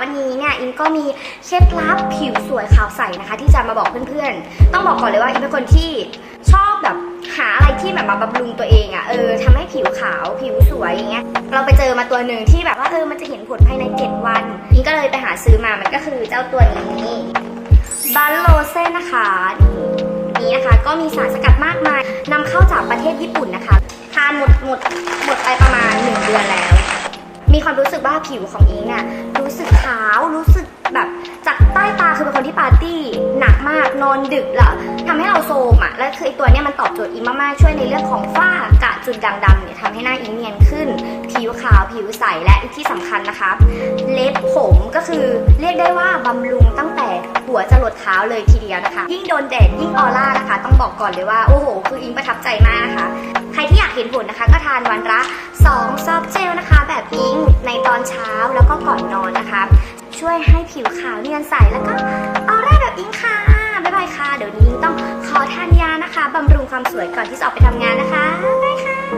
วันนี้เนี่ยอิงก็มีเคล็ดลับผิวสวยขาวใสนะคะ ที่จะมาบอกเพื่อนๆ ต้องบอกก่อนเลยว่าอิงเป็นคนที่ชอบแบบหาอะไรที่แบบมาบำรุงตัวเองอะ่ะเออทำให้ผิวขาวผิวสวยอย่างเงี้ยเราไปเจอมาตัวหนึ่งที่แบบว่าเออมันจะเห็นผลภายใน7วันอิงก็เลยไปหาซื้อมามันก็คือเจ้าตัวนี้บัลโลเซนนะคะนี่นี้นะคะก็มีสารสกัดมากมายนำเข้าจากประเทศญี่ปุ่นนะคะ มีความรู้สึกว่าผิวของอิงเนี่ยรู้สึกขาวรู้สึกแบบจากใต้ตาคือเป็นคนที่ปาร์ตี้หนักมากนอนดึกแล้วทำให้เราโซมอะและคือไอตัวเนี้ยมันตอบโจทย์อิงมากๆช่วยในเรื่องของฝ้ากระจุดด่างดำเนี่ยทำให้หน้าอิงเนียนขึ้น ผิวขาวผิวใสและที่สำคัญนะคะ เล็บผมก็คือเรียกได้ว่าบำรุงตั้งแต่หัวจรดเท้าเลยทีเดียวนะคะ ยิ่งโดนแดดยิ่งออร่านะคะ ต้องบอกก่อนเลยว่าโอ้โห คืออิงประทับใจมากนะคะ ใครที่อยากเห็นผลนะคะ ก็ทานวันละ 2 ซอฟต์เจลนะคะ แบบอิงในตอนเช้าแล้วก็ก่อนนอนนะคะ ช่วยให้ผิวขาวเนียนใสแล้วก็ออร่าแบบอิงค่ะบ๊ายบายค่ะ เดี๋ยวนี้อิงต้องขอทานยานะคะบำรุงความสวยก่อนที่จะออกไปทำงานนะคะบ๊ายบายค่ะ